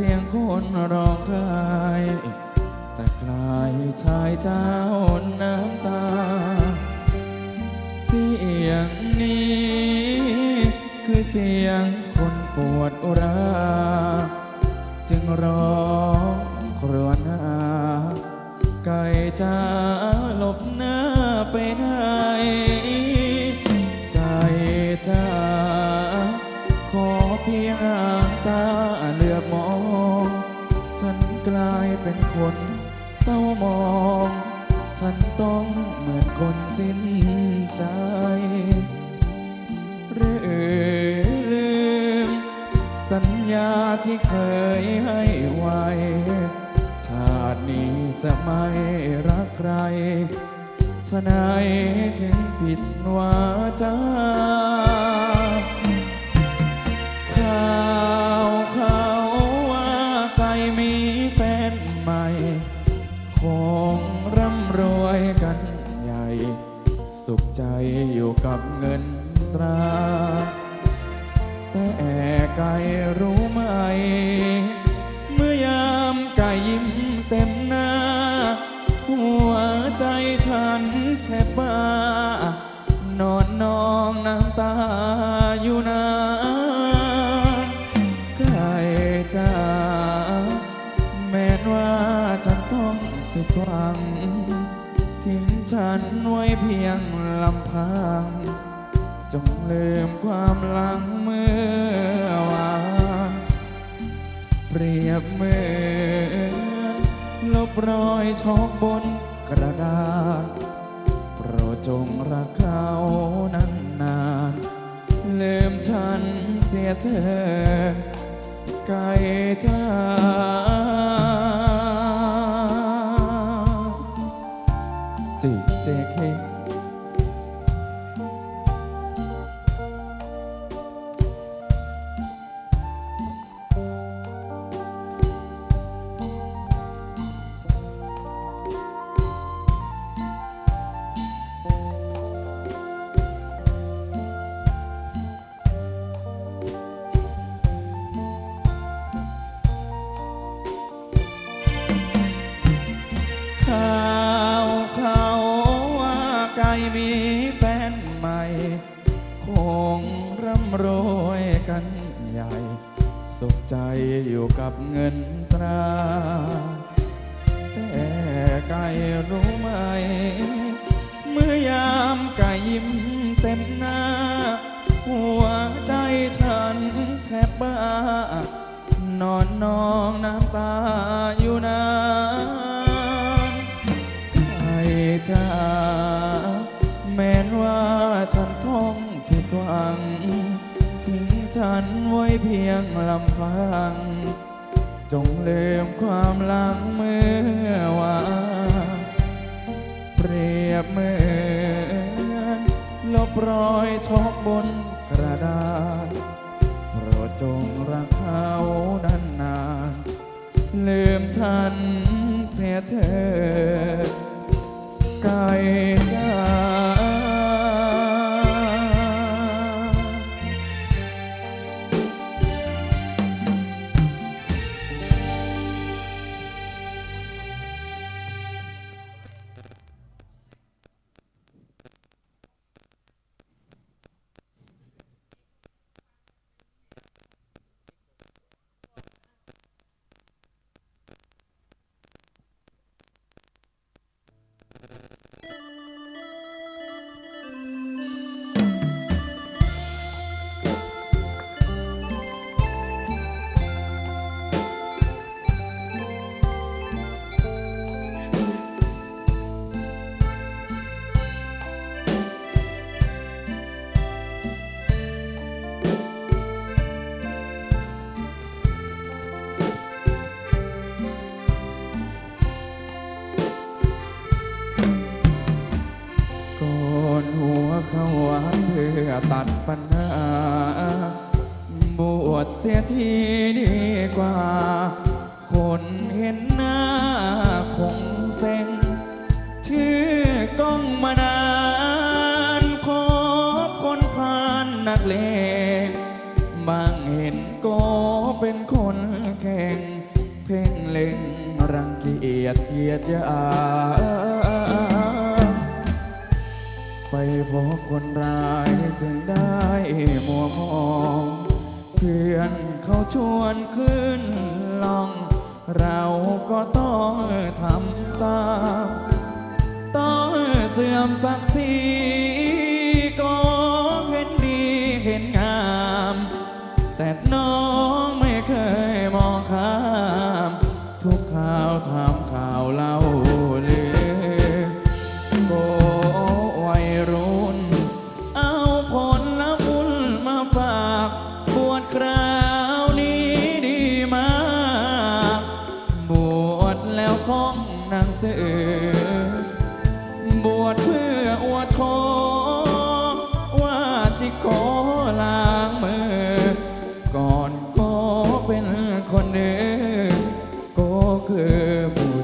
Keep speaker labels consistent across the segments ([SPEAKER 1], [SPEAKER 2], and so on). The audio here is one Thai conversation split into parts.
[SPEAKER 1] สียงคนร้องไห้แต่กลายชายเจ้าน้ำตา เสียงนี้ คือเสียงคนปวดอุรา จึงร้องครวญหาไก่จ้า คนเศร้ามอง ฉันต้องเหมือนคนสิ้นใจ หรือลืม สัญญาที่เคยให้ไว้ ชาตินี้จะไม่รักใครฉะไหนถึงผิดวาจา กันใหญ่ สุขใจอยู่กับเงินตรา แต่ไก่รู้ไหม เมื่อยามไก่ยิ้มเต็มหน้า หัวใจฉันแทบบ้านอนนองน้ำตา ฉันไว้เพียงลำพัง จงลืมความหลังเมื่อวานเปรียบเหมือนลบรอยช็อกบนกระดาษ โปรดจงรักเขานั้นนานๆลืมฉันเสียเถิดไก่จ้า สี่เจ อยู่กับเงินตรา แต่ไก่รู้ไหม เมื่อยามไก่ยิ้มเต็มหน้า หัวใจฉันแทบบ้า นอนนองน้ำตาอยู่นานไก่จ้า ฉันไว้เพียงลำพัง จงลืมความหลังเมื่อวานเปรียบเหมือนลบรอยช็อกบนกระดาษโปรดจงรักเขานานนานลืมฉันเสียเถิดไก่จ้ สียทีดีกว่า คนเห็นหน้าคงเซ็ง ชื่อกล้องมานานคบคนพานนักเลงบางเห็นก็เป็นคนแข่ง เพ่งเอียดเยียดยาไปพบคนร้ายจึงได้มัวมอง พื่อนเขาชวนขึ้นลอง เราก็ต้องทำตาม ต้องเสื่อมศักดิ์ศรีก็เห็นดีเห็นงาม แต่น้อง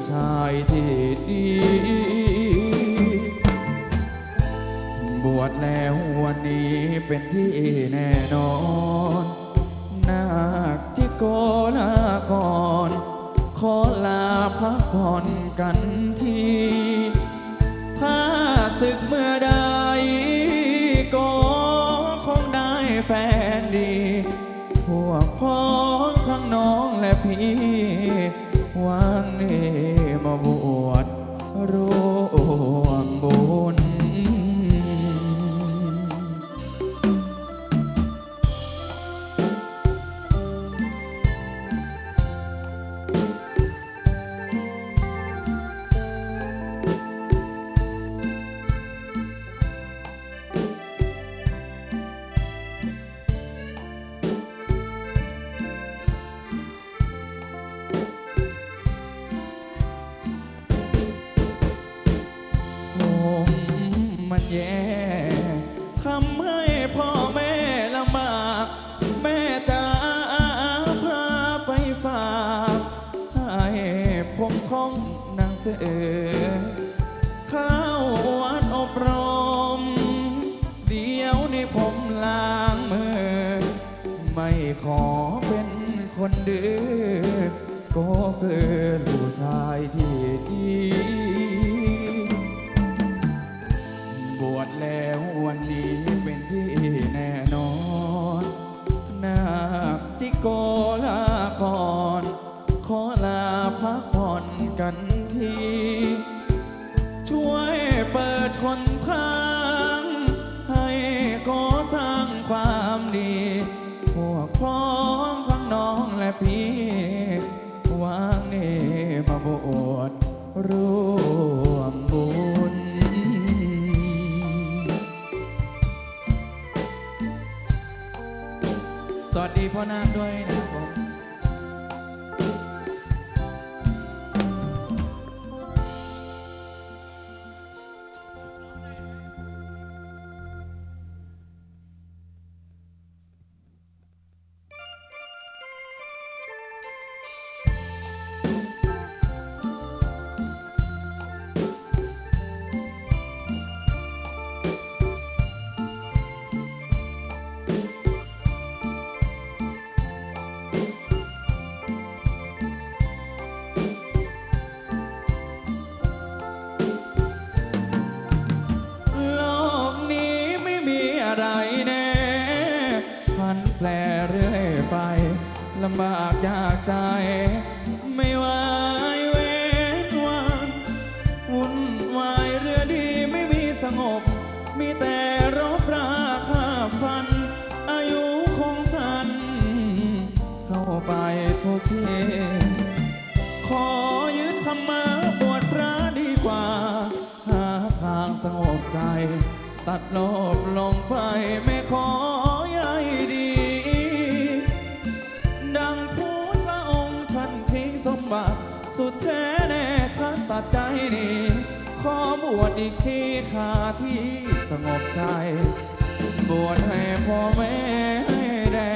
[SPEAKER 1] ชายที่ดี บวชแล้ววันนี้เป็นที่แน่นอนนาคที่โกลาก่อน ขอลาพักผ่อนกันที เออเข้าวัดอบรม เดี๋ยวนี้ผมล้างมือ ไม่ขอเป็นคนดื้อก็เกิน ดีพ่อนาคด้วยนะำบากยากใจ ไม่วายเว้นวันวุ่นวายเรือดีไม่มีสงบ มีแต่รบราคาฟัน อายุคงสั้นเข้าไปทุกทีขอยึดธรรมะบวชพระดีกว่า หาทางสงบใจ ตัดโลภลงไปไม่ขอ สุดแท้แน่ท่านตัดใจนี่ขอบวชอีกทีขาที่สงบใจ บวชให้พ่อแม่ให้แด่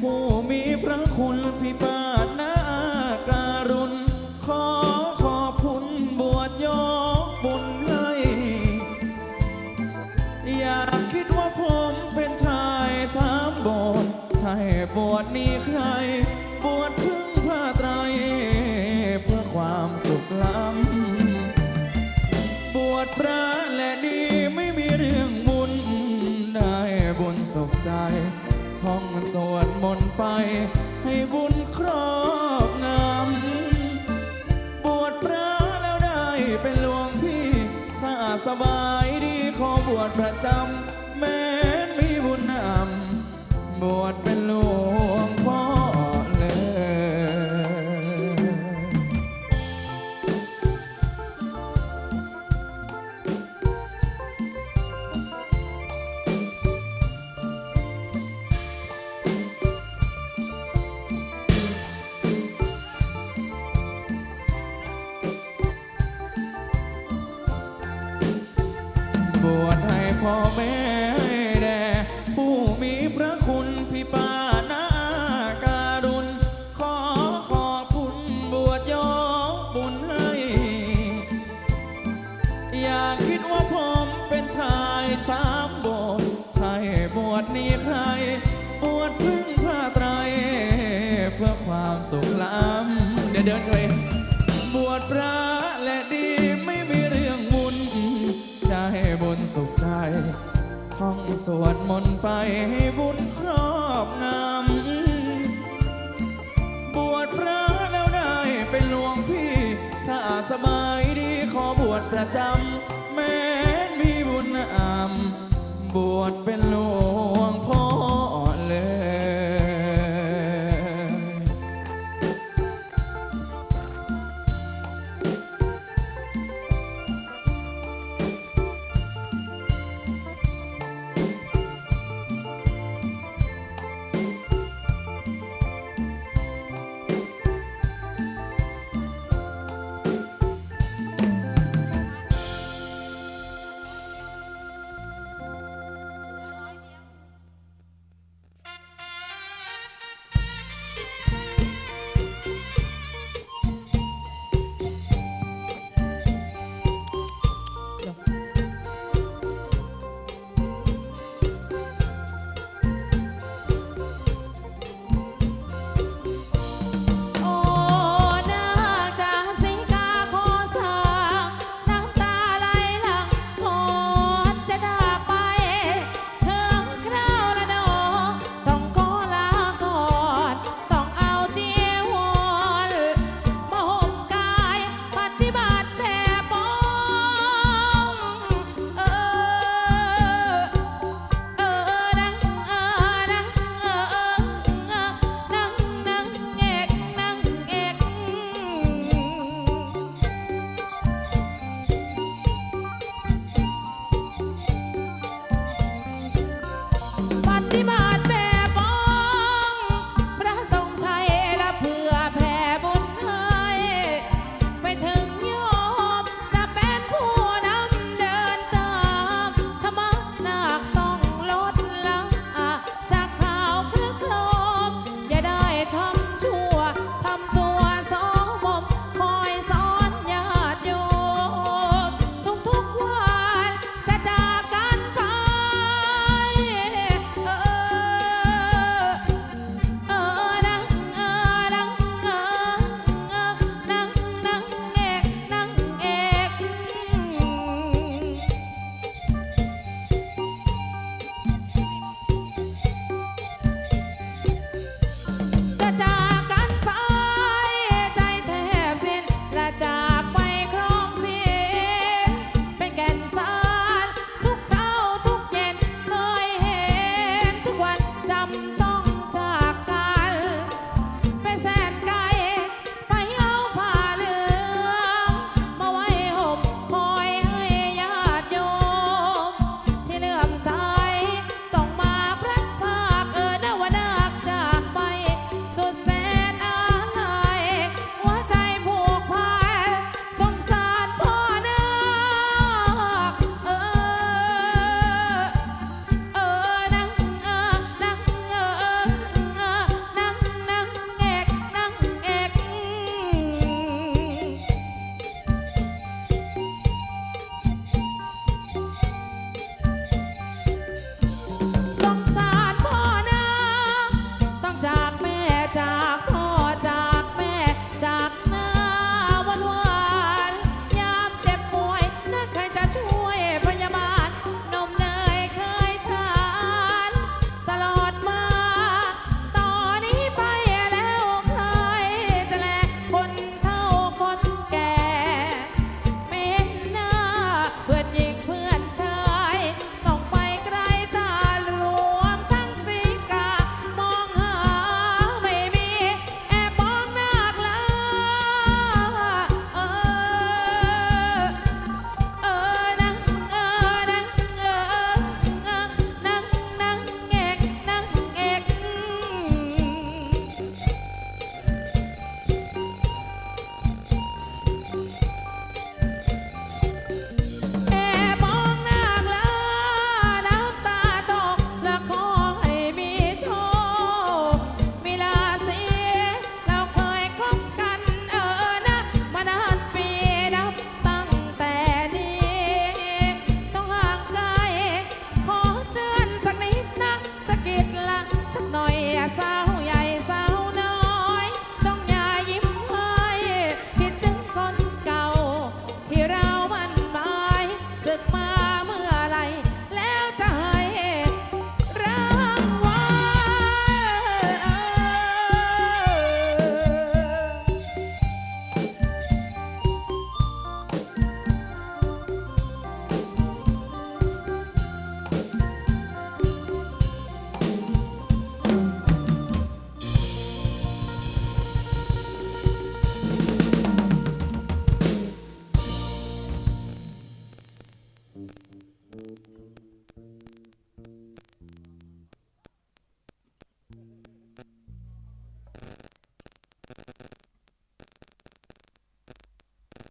[SPEAKER 1] ผู้มีพระคุณพิปาสนาการุณ ขอขอบคุณบวชยกบุญให้อย่าคิดว่าผมเป็นชายสามโบสถ์ใช่บวชนี้ใครบวช สวดมนต์ไปให้บุญครอบงำบวชพระแล้วได้เป็นหลวงพี่ ถ้าสบายดีขอบวชประจำ สุขล้ำเดี๋ยวเดินไปบวชพระและดีไม่มีเรื่องมุนจะให้บุญสุขใจท่องสวดมนต์ไปให้บุญครอบงำบวชพระแล้วได้เป็นหลวงพี่ ถ้าสบายดีขอบวชประจำแม้มีบุญอำบวชเป็นหลวง